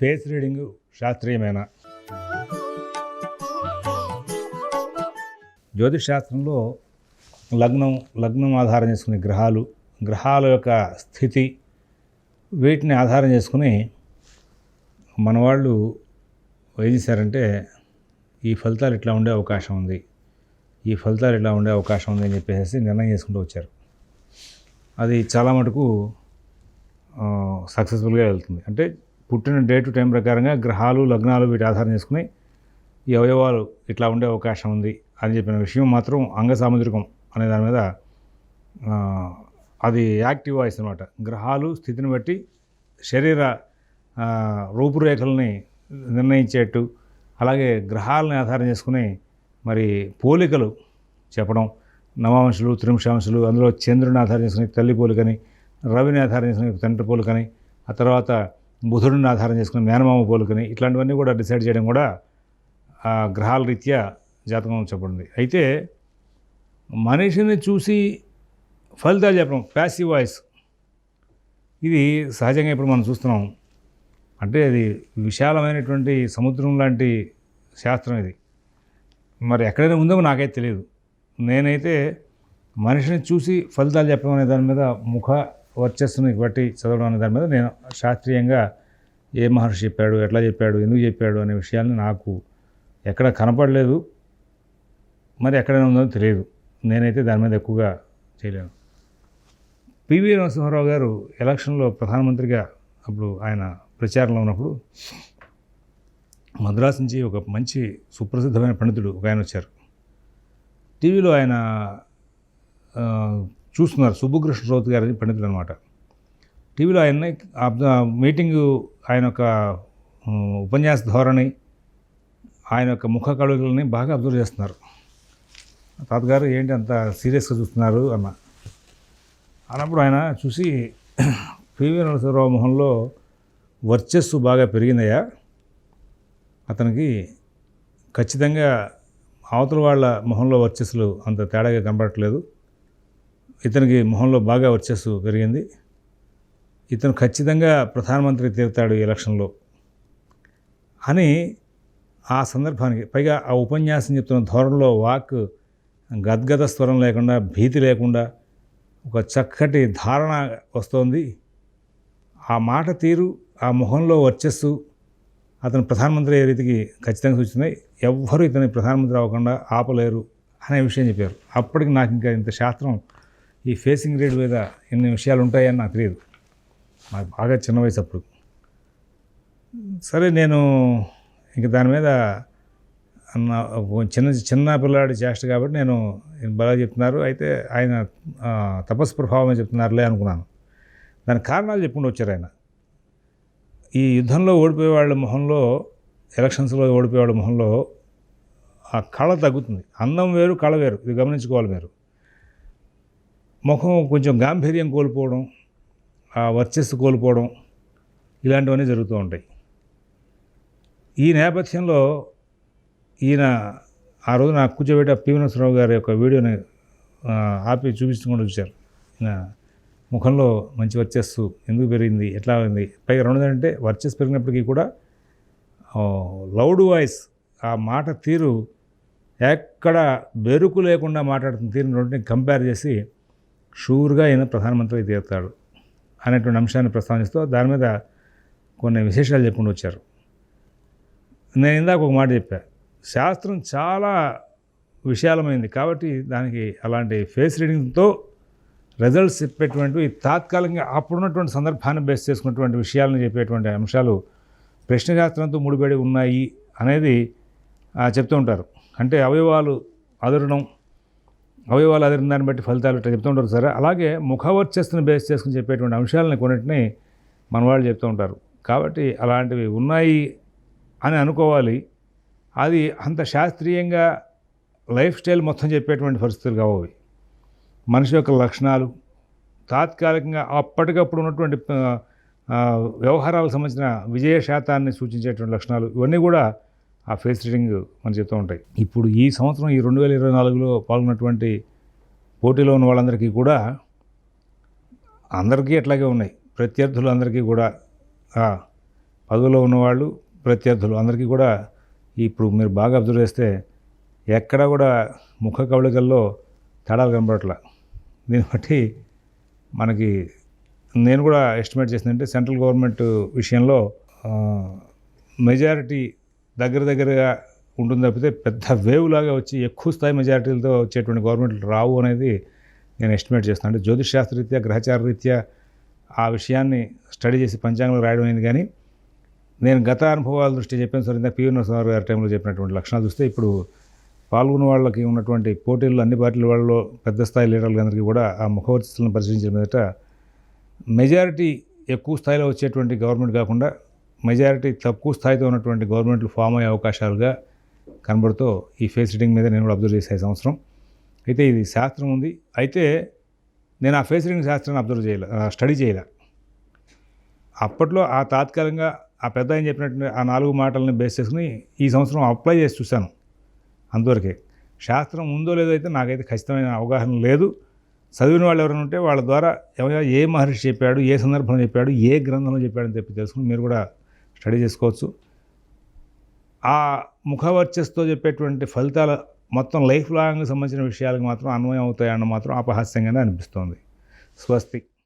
Face reading శాస్త్రీయమేనా? జ్యోతిష్ శాస్త్రంలో లగ్నం లగ్నం ఆధారం చేసుకునే గ్రహాలు గ్రహాల యొక్క స్థితి వీటిని ఆధారం చేసుకుని మన వాళ్ళు ఏం చేశారంటే ఈ ఫలితాలు ఇట్లా ఉండే అవకాశం ఉంది ఈ ఫలితాలు ఇట్లా ఉండే అవకాశం ఉంది అని చెప్పేసి నిర్ణయం చేసుకుంటూ వచ్చారు. అది చాలా మటుకు సక్సెస్ఫుల్గా వెళ్తుంది. అంటే పుట్టిన డే టు టైం ప్రకారంగా గ్రహాలు లగ్నాలు వీటి ఆధారం చేసుకుని ఈ అవయవాలు ఇట్లా ఉండే అవకాశం ఉంది అని చెప్పిన విషయం మాత్రం అంగ సాముద్రికం అనే దాని మీద అది యాక్టివ్ వాయిస్ అనమాట గ్రహాలు స్థితిని బట్టి శరీర రూపురేఖల్ని నిర్ణయించేట్టు అలాగే గ్రహాలని ఆధారం చేసుకుని మరి పోలికలు చెప్పడం నవాంశులు త్రింశాంశులు అందులో చంద్రుని ఆధారం చేసుకుని తల్లి పోలికని రవిని ఆధారం చేసుకుని తండ్రి పోలికని ఆ తర్వాత బుధుడిని ఆధారం చేసుకుని మేనమామ పోలికని ఇట్లాంటివన్నీ కూడా డిసైడ్ చేయడం కూడా ఆ గ్రహాల రీత్యా జాతకం చెప్పబడింది. అయితే మనిషిని చూసి ఫలితాలు చెప్పడం ప్యాసివ్ వాయిస్ ఇది సహజంగా ఇప్పుడు మనం చూస్తున్నాం. అంటే అది విశాలమైనటువంటి సముద్రం లాంటి శాస్త్రం ఇది. మరి ఎక్కడైనా ఉందో నాకైతే తెలియదు. నేనైతే మనిషిని చూసి ఫలితాలు చెప్పడం అనే దాని మీద ముఖ వర్చస్సుని బట్టి చదవడం అనే దాని మీద నేను శాస్త్రీయంగా ఏ మహర్షి చెప్పాడు ఎట్లా చెప్పాడు ఎందుకు చెప్పాడు అనే విషయాన్ని నాకు ఎక్కడ కనపడలేదు. మరి ఎక్కడైనా ఉందో తెలియదు. నేనైతే దాని మీద ఎక్కువగా చేయలేను. పివి నరసింహారావు గారు ఎలక్షన్లో ప్రధానమంత్రిగా అప్పుడు ఆయన ప్రచారంలో ఉన్నప్పుడు మద్రాసు నుంచి ఒక మంచి సుప్రసిద్ధమైన పండితుడు ఒక ఆయన వచ్చారు. టీవీలో ఆయన చూస్తున్నారు. సుబ్బుకృష్ణ రౌత్ గారి పండితులు అనమాట టీవీలో ఆయన మీటింగు ఆయన యొక్క ఉపన్యాస ధోరణి ఆయన యొక్క ముఖ కడుగులని బాగా అబ్జర్వ్ చేస్తున్నారు. తాతగారు ఏంటి అంత సీరియస్గా చూస్తున్నారు అన్న. అన్నప్పుడు ఆయన చూసి పివి నరసింహరావు మొహంలో వర్చస్సు బాగా పెరిగిందయ్యా. అతనికి ఖచ్చితంగా అవతల వాళ్ళ మొహంలో వర్చస్సులు అంత తేడాగా కనబడట్లేదు. ఇతనికి మొహంలో బాగా వర్చస్సు పెరిగింది. ఇతను ఖచ్చితంగా ప్రధానమంత్రి తీరుతాడు ఈ ఎలక్షన్లో. అని ఆ సందర్భానికి పైగా ఆ ఉపన్యాసం చెప్తున్న ధోరణిలో వాక్ గద్గద స్వరం లేకుండా భీతి లేకుండా ఒక చక్కటి ధారణ వస్తోంది. ఆ మాట తీరు ఆ మొహంలో వర్చస్సు అతను ప్రధానమంత్రి అయ్యే రీతికి ఖచ్చితంగా సూచిస్తున్నాయి. ఎవ్వరూ ఇతని ప్రధానమంత్రి అవ్వకుండా ఆపలేరు అనే విషయం చెప్పారు. అప్పటికి నాకు ఇంకా ఇంత శాస్త్రం ఈ ఫేసింగ్ రీడ్ మీద ఎన్ని విషయాలు ఉంటాయని నాకు తెలియదు. నాకు బాగా చిన్న వయసు అప్పుడు. సరే నేను ఇంక దాని మీద నా చిన్న చిన్న పిల్లాడి చేష్ట కాబట్టి నేను బాగా చెప్తున్నారు. అయితే ఆయన తపస్సు ప్రభావమే చెప్తున్నారులే అనుకున్నాను. దానికి కారణాలు చెప్పుకుంటూ వచ్చారు ఆయన. ఈ యుద్ధంలో ఓడిపోయే వాళ్ళ మొహంలో ఎలక్షన్స్లో ఓడిపోయే వాళ్ళ మొహంలో ఆ కళ తగ్గుతుంది. అందం వేరు కళ వేరు. ఇది గమనించుకోవాలి మీరు. ముఖం కొంచెం గాంభీర్యం కోల్పోవడం ఆ వర్చస్సు కోల్పోవడం ఇలాంటివన్నీ జరుగుతూ ఉంటాయి. ఈ నేపథ్యంలో ఈయన ఆ రోజు నాకు కూర్చోబెట్టి పివి నరసింహరావు గారి యొక్క వీడియోని ఆపి చూపించకుండా చూశారు. ఈయన ముఖంలో మంచి వర్చస్సు ఎందుకు పెరిగింది ఎట్లా ఉంది? పైగా రెండోదంటే వర్చస్సు పెరిగినప్పటికీ కూడా లౌడ్ వాయిస్ ఆ మాట తీరు ఎక్కడ బెరుకు లేకుండా మాట్లాడుతున్న తీరుని రెండింటిని కంపేర్ చేసి షూర్గా ఈయన ప్రధానమంత్రి తీరుతాడు అనేటువంటి అంశాన్ని ప్రస్తావిస్తూ దాని మీద కొన్ని విశేషాలు చెప్పుకుంటూ వచ్చారు. నేను ఇందాక ఒక మాట చెప్పా శాస్త్రం చాలా విశాలమైంది కాబట్టి దానికి అలాంటి ఫేస్ రీడింగ్తో రిజల్ట్స్ చెప్పేటువంటివి తాత్కాలికంగా అప్పుడున్నటువంటి సందర్భాన్ని బేస్ చేసుకున్నటువంటి విషయాలను చెప్పేటువంటి అంశాలు ప్రశ్నశాస్త్రంతో ముడిపడి ఉన్నాయి అనేది చెప్తూ ఉంటారు. అంటే అవయవాలు అదరడం అవయవాలు అదిరిన దాన్ని బట్టి ఫలితాలు ఇట్లా చెప్తూ ఉంటారు సరే. అలాగే ముఖవర్చస్సును బేస్ చేసుకుని చెప్పేటువంటి అంశాలని కొన్నింటిని మన వాళ్ళు చెప్తూ ఉంటారు. కాబట్టి అలాంటివి ఉన్నాయి అని అనుకోవాలి. అది అంత శాస్త్రీయంగా లైఫ్ స్టైల్ మొత్తం చెప్పేటువంటి పరిస్థితులు కావు అవి. మనిషి యొక్క లక్షణాలు తాత్కాలికంగా అప్పటికప్పుడు ఉన్నటువంటి వ్యవహారాలకు సంబంధించిన విజయ శాతాన్ని సూచించేటువంటి లక్షణాలు ఇవన్నీ కూడా ఆ ఫేస్ రీడింగ్ మనం చెప్తూ ఉంటాయి. ఇప్పుడు ఈ సంవత్సరం ఈ రెండు వేల ఇరవై నాలుగులో పాల్గొన్నటువంటి పోటీలో ఉన్న వాళ్ళందరికీ కూడా అందరికీ అట్లాగే ఉన్నాయి. ప్రత్యర్థులు అందరికీ కూడా పదవిలో ఉన్నవాళ్ళు ప్రత్యర్థులు అందరికీ కూడా ఇప్పుడు మీరు బాగా అబ్జర్వ్ చేస్తే ఎక్కడా కూడా ముఖ కవళికల్లో తేడాలు కనబడట్లా. దీన్ని బట్టి మనకి నేను కూడా ఎస్టిమేట్ చేసిందంటే సెంట్రల్ గవర్నమెంట్ విషయంలో మెజారిటీ దగ్గర దగ్గరగా ఉంటుంది తప్పితే పెద్ద వేవ్ లాగా వచ్చి ఎక్కువ స్థాయి మెజారిటీలతో వచ్చేటువంటి గవర్నమెంట్లు రావు అనేది నేను ఎస్టిమేట్ చేస్తాను. అంటే జ్యోతిష్ శాస్త్రరీత్యా గ్రహచార రీత్యా ఆ విషయాన్ని స్టడీ చేసి పంచాంగంలో రాయడం అయింది కానీ నేను గత అనుభవాల దృష్టి చెప్పాను సార్. ఇందాక పివి నరసింహారావు గారి టైంలో చెప్పినటువంటి లక్షణాలు చూస్తే ఇప్పుడు పాల్గొన్న వాళ్ళకి ఉన్నటువంటి పోటీల్లో అన్ని పార్టీల వాళ్ళలో పెద్ద స్థాయి లీడర్లందరికీ కూడా ఆ ముఖవర్చస్సులను పరిశీలించిన మీదట మెజారిటీ ఎక్కువ స్థాయిలో వచ్చేటువంటి గవర్నమెంట్ కాకుండా మెజారిటీ తక్కువ స్థాయితో ఉన్నటువంటి గవర్నమెంట్లు ఫామ్ అయ్యే అవకాశాలుగా కనబడుతూ ఈ ఫేస్ రీడింగ్ మీద నేను కూడా అబ్జర్వ్ చేసే సంవత్సరం. అయితే ఇది శాస్త్రం ఉంది. అయితే నేను ఆ ఫేస్ రీడింగ్ శాస్త్రాన్ని అబ్జర్వ్ చేయలే స్టడీ చేయలే. అప్పట్లో ఆ తాత్కాలికంగా ఆ పెద్ద ఆయన చెప్పినట్టు ఆ నాలుగు మాటలని బేస్ చేసుకుని ఈ సంవత్సరం అప్లై చేసి చూశాను అంతవరకే శాస్త్రం ఉందో లేదో అయితే నాకైతే ఖచ్చితమైన అవగాహన లేదు. చదివిన వాళ్ళు ఎవరైనా ఉంటే వాళ్ళ ద్వారా ఎవరైనా ఏ మహర్షి చెప్పాడు ఏ సందర్భంలో చెప్పాడు ఏ గ్రంథంలో చెప్పాడని చెప్పి తెలుసుకుని మీరు కూడా స్టడీ చేసుకోవచ్చు. ఆ ముఖవర్చస్తో చెప్పేటువంటి ఫలితాలు మొత్తం లైఫ్ లాంగ్ సంబంధించిన విషయాలకు మాత్రం అన్వయం అవుతాయన్న మాత్రం అపహాస్యంగానే అనిపిస్తోంది. స్వస్తి.